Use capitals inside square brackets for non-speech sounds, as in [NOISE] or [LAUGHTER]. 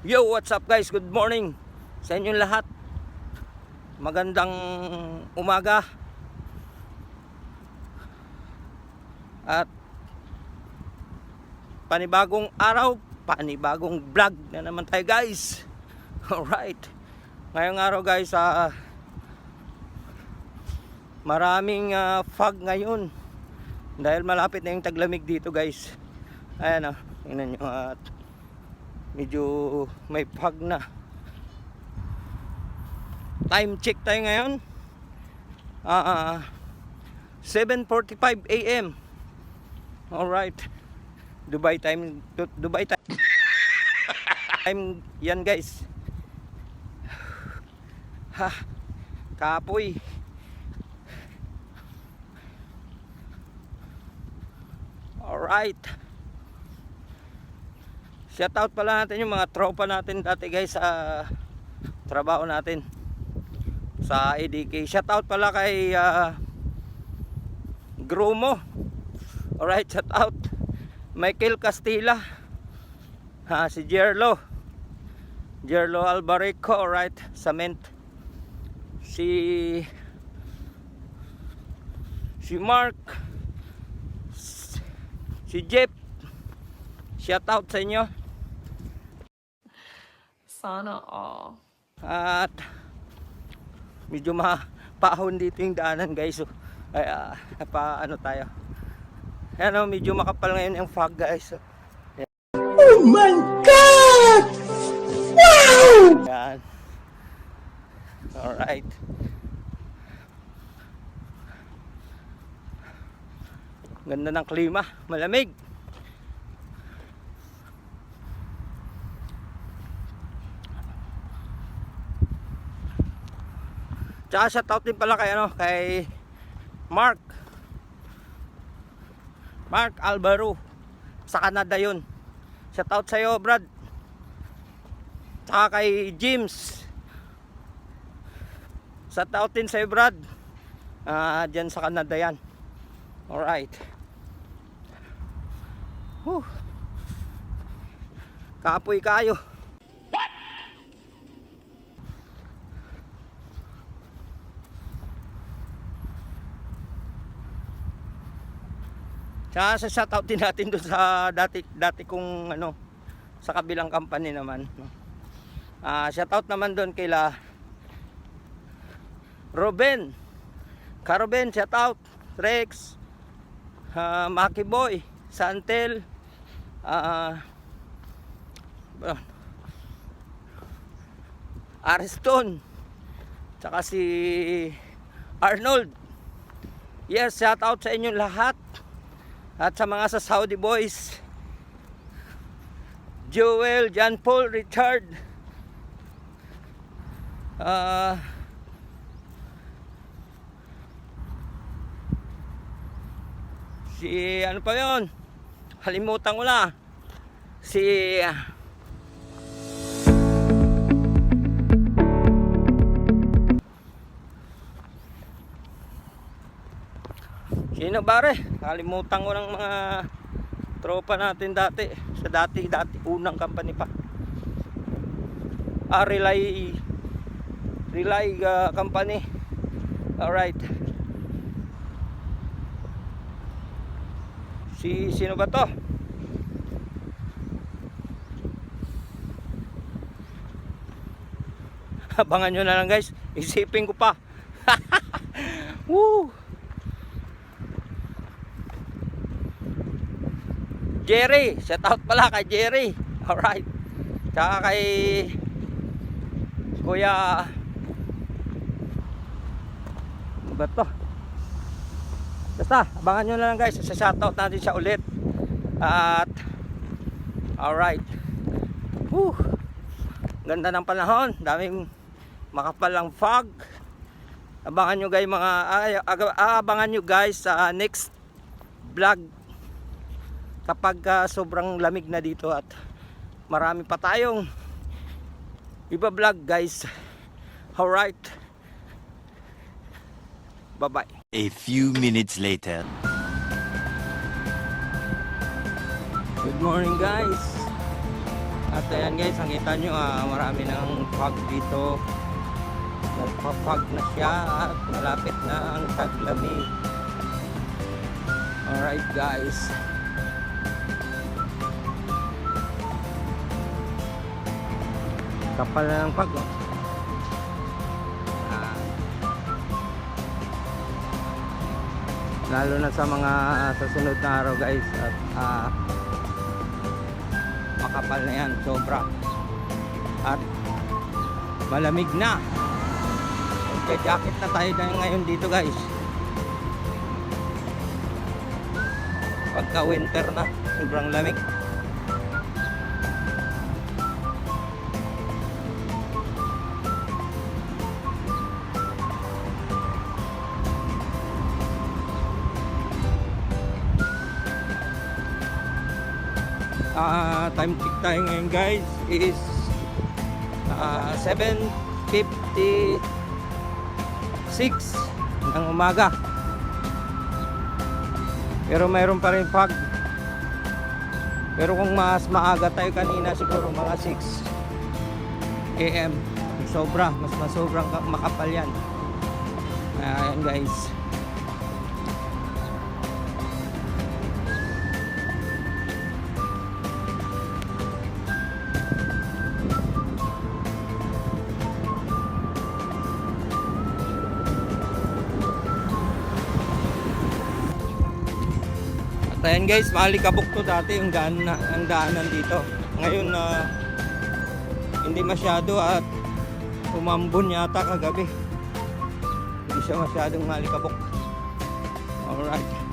Yo, what's up guys? Good morning sa inyong lahat. Magandang umaga. At panibagong araw, panibagong vlog na naman tayo guys. [LAUGHS] Alright. Ngayong araw guys, ah, maraming ah, fog ngayon. Dahil malapit na yung taglamig dito guys. Ayan o, tingnan nyo at medyo may fog na. Time check tayo ngayon. Ah, 7:45 AM. All right. Dubai time Du- Dubai time. time yan guys. Ha. Kapoy. All right. Shout out pala natin yung mga tropa natin dati guys sa trabaho natin sa ADK. Shout out pala kay uh, Grumo. Alright, shout out. Michael Castilla. Ha, si Jerlo. Jerlo Albarico, alright, Cement. Si si Mark. Si Jeff. Shout out sa inyo. Sana all. At medyo mapahon dito yung daanan guys. So, ay, ah, pa ano tayo. Ayan o, medyo makapal ngayon yung fog guys. So, Oh my God! Wow! Yan. Alright. Ganda ng klima. Malamig. Tsaka shoutout din pala kay ano, kay Mark. Mark Albaro. Sa Canada yun. Shoutout sa'yo, Brad. Tsaka kay James. Shoutout din sa'yo, Brad. Ah, dyan sa Canada yan. Alright. Whew. Kapoy kayo. Tsaka sa shoutout din natin doon sa dati dati kong ano sa kabilang company naman. Ah, shoutout naman doon kila Ruben. Karuben, shoutout. Rex. Uh, Maki Boy, Santel. Ah uh, Ariston. Tsaka si Arnold. Yes, shoutout sa inyong lahat. At sa mga sa Saudi boys, Joel, John Paul, Richard, ah, si ano pa yon Halimutan ko na. Si Sino bare? Kalimutan ko ng mga tropa natin dati. Sa dati, dati, unang company pa. Ah, Relay, Relay ah, Company. Alright. Si, sino ba to? [LAUGHS] Abangan nyo na lang guys. Isipin ko pa. [LAUGHS] Woo! Jerry, shout out pala kay Jerry. Alright. Tsaka kay Kuya Ano ba to? Basta, abangan nyo na lang guys. Sa shout out natin siya ulit. At Alright. Whew. Ganda ng panahon. Daming makapalang fog. Abangan nyo guys mga ay, aabangan nyo guys sa next vlog kapag ah, sobrang lamig na dito at marami pa tayong iba vlog guys alright bye bye A few minutes later. good morning guys At ayan guys, ang kita nyo, ah, marami ng fog dito. Nagpa-fog na siya at malapit na ang taglamig. Alright guys. Kapal na ng fog. Oh. Ah. lalo na sa mga ah, sa sunod na araw guys at ah, makapal na yan sobra at malamig na okay jacket na tayo na ngayon dito guys pagka winter na sobrang lamig Ah, time check tayo ngayon guys is ah, 7.56 ng umaga. Pero mayroon pa rin fog. Pero kung mas maaga tayo kanina siguro mga 6 AM sobra mas masobrang ka- makapal yan. Ayan guys ayan guys, malikabok to dati yung daan na, ang daanan dito. Ngayon na hindi masyado at umambon yata kagabi. Hindi siya masyadong malikabok. Alright.